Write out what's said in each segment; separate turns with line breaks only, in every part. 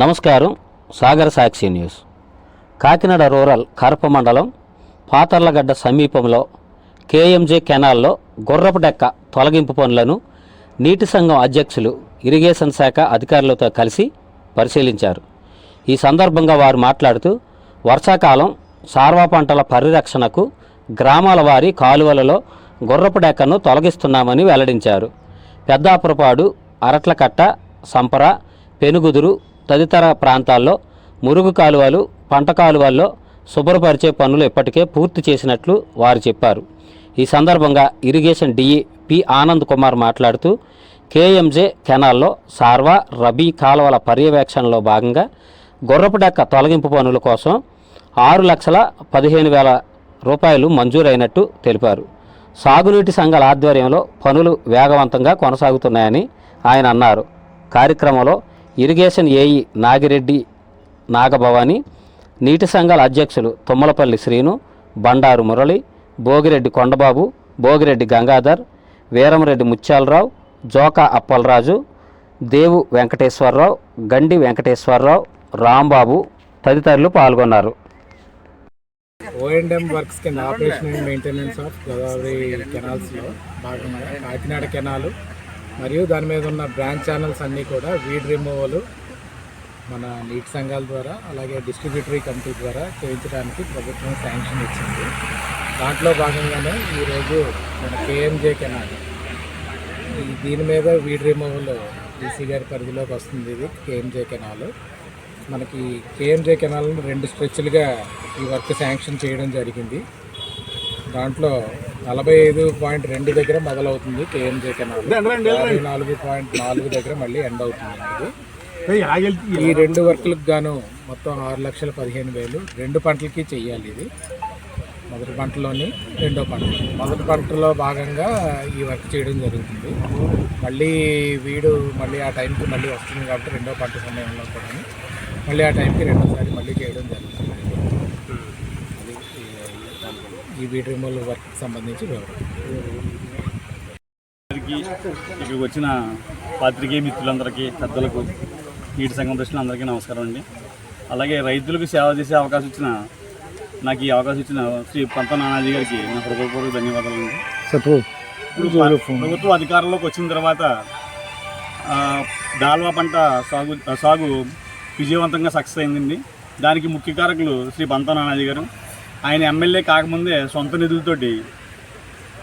నమస్కారం సాగర Sakshi news. Kakinada rural Karapa మండలం పాతర్లగడ్డ సమీపంలో కేఎంజే కెనాల్లో గుర్రపు డెక్క తొలగింపు పనులను నీటి సంఘం అధ్యక్షులు ఇరిగేషన్ శాఖ అధికారులతో కలిసి పరిశీలించారు. ఈ సందర్భంగా వారు మాట్లాడుతూ వర్షాకాలం సార్వా పంటల పరిరక్షణకు గ్రామాల వారి కాలువలలో గుర్రపు డెక్కను తొలగిస్తున్నామని వెల్లడించారు. పెద్దాపురపాడు అరట్లకట్ట సంపర పెనుగుదురు తదితర ప్రాంతాల్లో మురుగు కాలువలు పంట కాలువల్లో శుభ్రపరిచే పనులు ఇప్పటికే పూర్తి చేసినట్లు వారు చెప్పారు. ఈ సందర్భంగా irrigation DE P Anand Kumar మాట్లాడుతూ కేఎంజే కెనాల్లో సార్వా రబీ కాలువల పర్యవేక్షణలో భాగంగా గుర్రపు డెక్క తొలగింపు పనుల కోసం ఆరు లక్షల పదిహేను వేల రూపాయలు మంజూరైనట్టు తెలిపారు. సాగునీటి సంఘాల ఆధ్వర్యంలో పనులు వేగవంతంగా కొనసాగుతున్నాయని ఆయన అన్నారు. కార్యక్రమంలో ఇరిగేషన్ ఏఈ నాగిరెడ్డి నాగభవాని నీటి సంఘాల అధ్యక్షులు తుమ్మలపల్లి శ్రీను బండారు మురళి భోగిరెడ్డి కొండబాబు భోగిరెడ్డి గంగాధర్ వీరమరెడ్డి ముత్యాలరావు జోకా అప్పలరాజు దేవు వెంకటేశ్వరరావు గండి వెంకటేశ్వరరావు రాంబాబు తదితరులు పాల్గొన్నారు.
ఓఎండ్ఎం వర్క్స్ కింద operation and maintenance of Godavari కెనాల్స్లో భాగంగా కాకినాడ కెనాలు మరియు దాని మీద ఉన్న బ్రాంచ్ ఛానల్స్ అన్నీ కూడా వీడ్ రిమూవల్ మన నీటి సంఘాల ద్వారా అలాగే డిస్ట్రిబ్యూటరీ కమిటీ ద్వారా చేయించడానికి ప్రభుత్వం శాంక్షన్ ఇచ్చింది. దాంట్లో భాగంగానే ఈరోజు మన కేఎంజే కెనాల్. దీని మీద వీడ్ రిమూవల్ డీసీ గారి పరిధిలోకి వస్తుంది ఇది కేఎంజే కెనాల్. మనకి కేఎంజే కెనాల్ను రెండు స్ట్రెచ్లుగా ఈ వర్క్ శాంక్షన్ చేయడం జరిగింది. దాంట్లో నలభై ఐదు పాయింట్ రెండు దగ్గర మొదలవుతుంది కేఎంజే కెనాల్. యాభై నాలుగు పాయింట్ నాలుగు దగ్గర మళ్ళీ ఎండ్ అవుతుంది ఇది ఈ రెండు వర్క్లకు గాను మొత్తం ఆరు లక్షల పదిహేను వేలు. రెండు పంటలకి చెయ్యాలి ఇది. మొదటి పంటలోని రెండో పంట. మొదటి పంటలో భాగంగా ఈ వర్క్ చేయడం జరుగుతుంది. మళ్ళీ వీడు మళ్ళీ ఆ టైంకి మళ్ళీ వస్తుంది కాబట్టి రెండో పంట సమయంలో కూడా మళ్ళీ ఆ టైంకి రెండోసారి మళ్ళీ చేయడం జరుగుతుంది. ఈ- వీడ్ రిమూవల్ వర్క్కి సంబంధించి వివరం.
అందరికీ ఇక్కడికి వచ్చిన పాత్రికేయ మిత్రులందరికీ పెద్దలకు నీటి సంఘం ప్రశ్నలందరికీ నమస్కారం అండి. అలాగే రైతులకు సేవ చేసే అవకాశం ఇచ్చిన నాకు ఈ అవకాశం ఇచ్చిన శ్రీ పంత నానాజీ గారికి నా హృదయపూర్వక ధన్యవాదాలు అండి ఇప్పుడు ప్రభుత్వ అధికారంలోకి వచ్చిన తర్వాత ఆ, దాల్వా పంట సాగు సాగు విజయవంతంగా సక్సెస్ అయిందండి. దానికి ముఖ్య కారకులు శ్రీ పంత నానాజీ గారు. ఆయన ఎమ్మెల్యే కాకముందే సొంత నిధులతోటి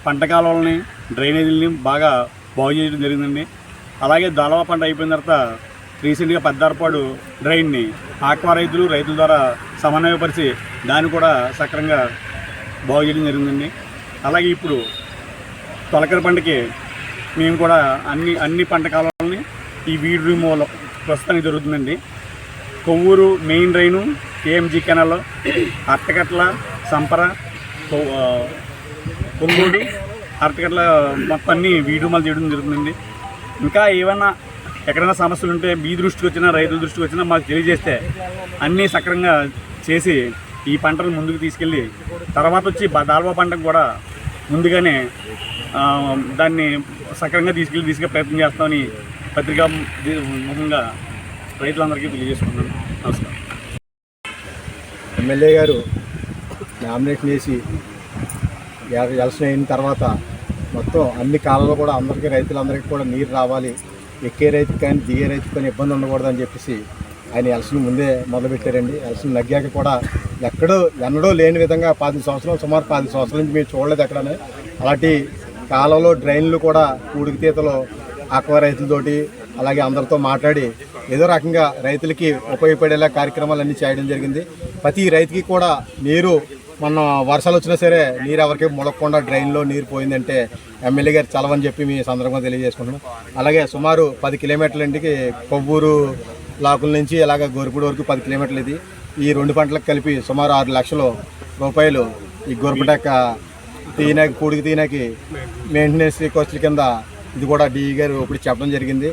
పంట కాలువలని డ్రైనేజీలని బాగా బాగు చేయడం జరిగిందండి. అలాగే దాలవా పంట అయిపోయిన తర్వాత రీసెంట్గా పెద్దారపాడు డ్రైన్ని ఆక్వా రైతులు రైతుల ద్వారా సమన్వయపరిచి దాన్ని కూడా సక్రంగా బాగు చేయడం జరిగిందండి. అలాగే ఇప్పుడు తొలకరి పంటకి మేము కూడా అన్ని అన్ని పంట కాలాలని ఈ వీడ్ రిమూవల్ ప్రస్తుతానికి జరుగుతుందండి. Kovvur main drain KMG canal అట్టకట్ల సంపర కొ- ఆ, మొత్తం అన్ని వీడుమలు చేయడం జరుగుతుంది. ఇంకా ఏమైనా ఎక్కడైనా సమస్యలు ఉంటే మీ దృష్టికి వచ్చినా రైతుల దృష్టికి వచ్చినా మాకు తెలియజేస్తే అన్నీ సక్రంగా చేసి ఈ పంటను ముందుకు తీసుకెళ్ళి తర్వాత వచ్చి దాల్వా పంటకు కూడా ముందుగానే దాన్ని సక్రంగా తీసుకెళ్ళి తీసుకెళ్ళి ప్రయత్నం చేస్తామని పత్రికా ముఖంగా రైతులందరికీ తెలియజేసుకున్నాను నమస్కారం.
ఎమ్మెల్యే గారు నామినేషన్ చేసి ఎల- ఎలక్షన్ అయిన తర్వాత మొత్తం అన్ని కాలంలో కూడా అందరికీ రైతులందరికీ కూడా నీరు రావాలి. ఎక్కే రైతుకి కానీ దిగే రైతు కానీ ఇబ్బంది ఉండకూడదని చెప్పేసి ఆయన ఎలక్షన్ ముందే మొదలుపెట్టారండి. ఎలక్షన్ నగ్గాక కూడా ఎక్కడో ఎన్నడూ లేని విధంగా పది సంవత్సరాలు సుమారు పది సంవత్సరాల నుంచి మేము చూడలేదు ఎక్కడనే. అలాంటి కాలంలో డ్రైన్లు కూడా పూడికి తీతలు ఆక్వా రైతులతోటి అలాగే అందరితో మాట్లాడి ఏదో రకంగా రైతులకి ఉపయోగపడేలా కార్యక్రమాలు అన్నీ చేయడం జరిగింది. ప్రతి రైతుకి కూడా నీరు మొన్న వర్షాలు వచ్చినా సరే నీరు ఎవరికి ముడకుండా డ్రైన్లో నీరు పోయిందంటే ఎమ్మెల్యే గారు చలవని చెప్పి మీ సందర్భంగా తెలియజేసుకుంటున్నాం. అలాగే సుమారు పది కిలోమీటర్ల ఇంటికి కొవ్వూరు లాకుల నుంచి అలాగే గోరుపూడి వరకు పది కిలోమీటర్లు ఇది. ఈ రెండు పంటలకు కలిపి సుమారు ఆరు లక్షల రూపాయలు ఈ గోరుపటెక్క తీయనాకి పూడికి తీయనాకి మెయింటెనెన్స్ ఖర్చుల కింద ఇది కూడా డిఈ గారు ఇప్పుడు చెప్పడం జరిగింది.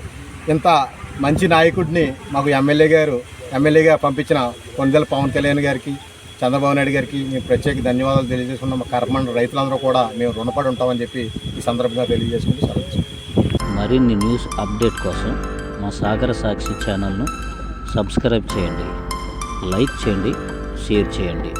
ఇంత మంచి నాయకుడిని మాకు ఎమ్మెల్యే గారు ఎమ్మెల్యేగా పంపించిన కొనిదెల పవన్ కళ్యాణ్ గారికి చంద్రబాబు నాయుడు గారికి మేము ప్రత్యేక ధన్యవాదాలు తెలియజేసుకున్నాం మా కర్మండ రైతులందరూ కూడా మేము రుణపడి ఉంటామని చెప్పి ఈ సందర్భంగా తెలియజేసుకుంటూ సెలవు
మరిన్ని న్యూస్ అప్డేట్ కోసం మా సాగర సాక్షి ఛానల్ను
సబ్స్క్రైబ్ చేయండి. లైక్ చేయండి షేర్ చేయండి.